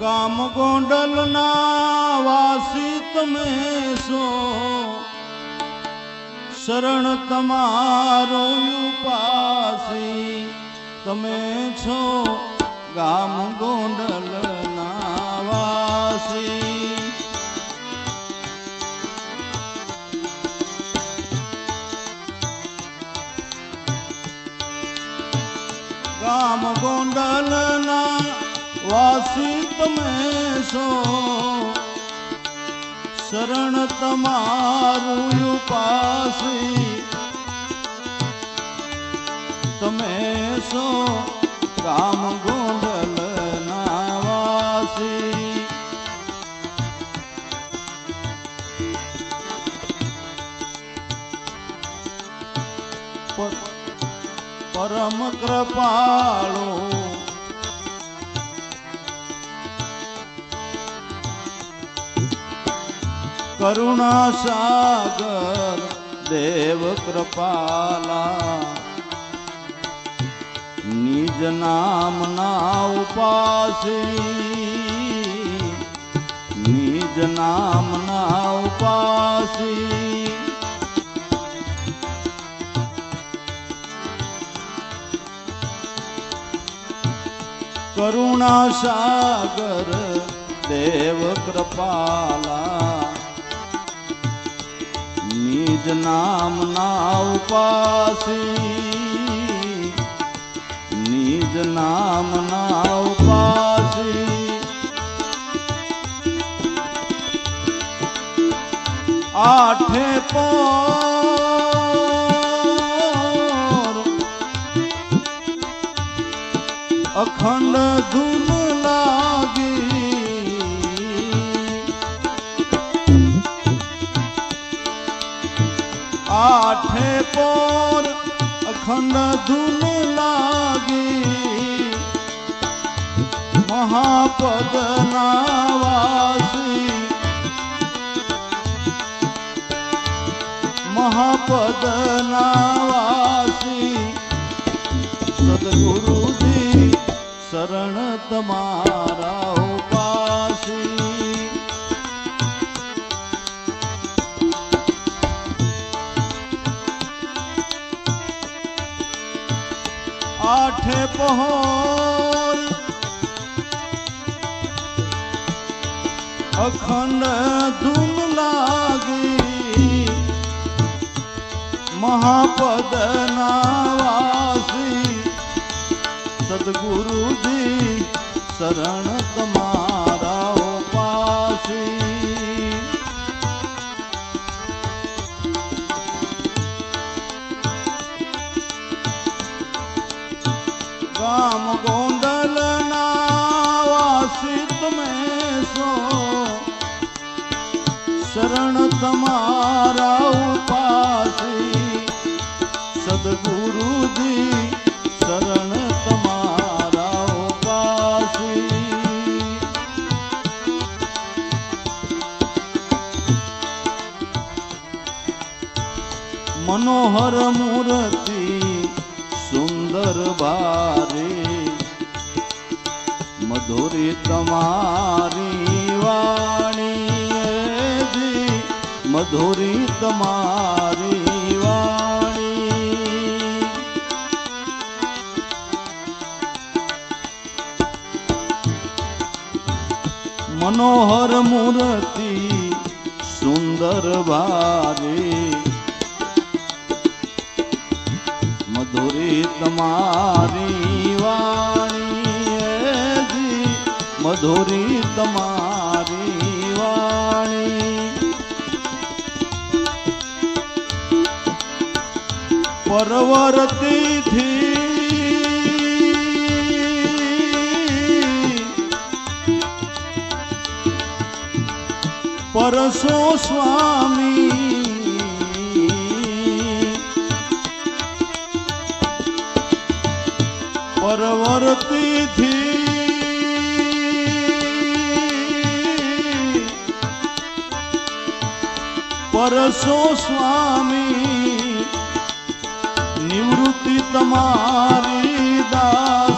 ગામ ગોંડલના વાસી તમે છો. શરણ તમારો પાસી તમે છો. ગામ ગોંડલના વાસી. ગામ ગોંડલના વાસી તમે છો. શરણ તમારું પાસી તમે છો ગોંડલ ના વાસી પરમ કૃપાળુ કરુણા સાગર, દેવ કૃપાલા. નિજ નામ ના ઉપાસી, નિજ નામ ના ઉપાસી. કરુણા સાગર, દેવ કૃપાલા. નિજ નામ ના ઉપાસી. નિજ નામ ના ઉપાસી. આઠે પોર અખંડ ધૂન પોર અખંડ ધૂન લાગી. મહાપદ વાસી મહાપદ વાસી સદગુરુજી શરણ તમારા ઉપાસી. આઠે પહોર અખંડ ધૂમ લાગી મહાપદ નાવાસી સદગુરુજી શરણ તમારા ઉપાસી સદગુરુજી શરણ તમારા ઉપાસી. મનોહર મૂર્તિ સુંદર બારે. મધુરી તમારી વાણી મધુરી તમારી મનોહર મૂર્તિ સુંદર ભારે મધુરી તમારી વાણી મધુરી તમારી વાણી. પરવરતી પરસો સ્વામી. પરવર્તી થી પરસો સ્વામી. નિવૃત્તિ તમારી દાસી